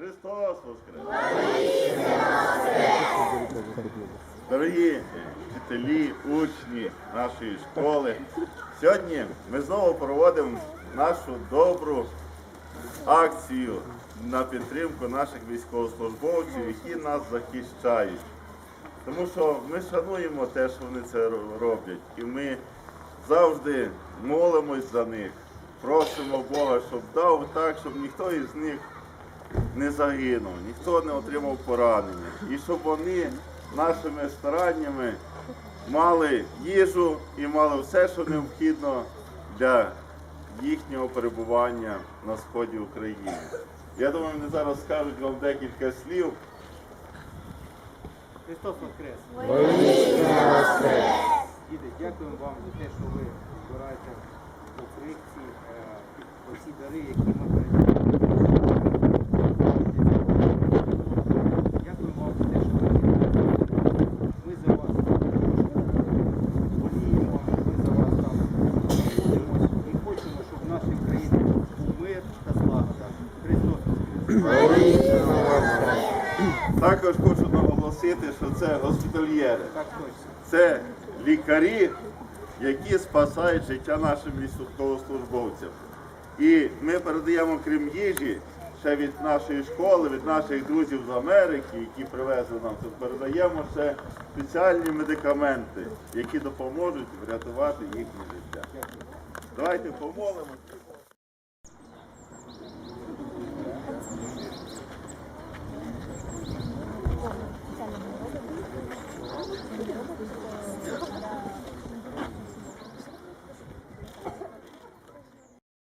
Христос Воскрес! Дорогі вчителі, учні нашої школи, сьогодні ми знову проводимо нашу добру акцію на підтримку наших військовослужбовців, які нас захищають. Тому що ми шануємо те, що вони це роблять. І ми завжди молимось за них, просимо Бога, щоб дав так, щоб ніхто із них не загинув, ніхто не отримав поранення. І щоб вони нашими стараннями мали їжу і мали все, що необхідно для їхнього перебування на сході України. Я думаю, вони зараз скажуть вам декілька слів. Христос Воскрес! Діти, дякуємо вам за те, що ви збираєте по фрикції, оці дари, які ми передаємо. Дякуємо вам за те, що ви ми за вас боліємо, ми за вас там молимось і хочемо, щоб в нашій країні був мир та злагода. Христос Воскрес! Також хочу наголосити, що це госпітальєри. Це лікарі, які спасають життя нашим військовослужбовцям. І ми передаємо, крім їжі, ще від нашої школи, від наших друзів з Америки, які привезли нам тут, передаємо ще спеціальні медикаменти, які допоможуть врятувати їхнє життя. Давайте помолимося.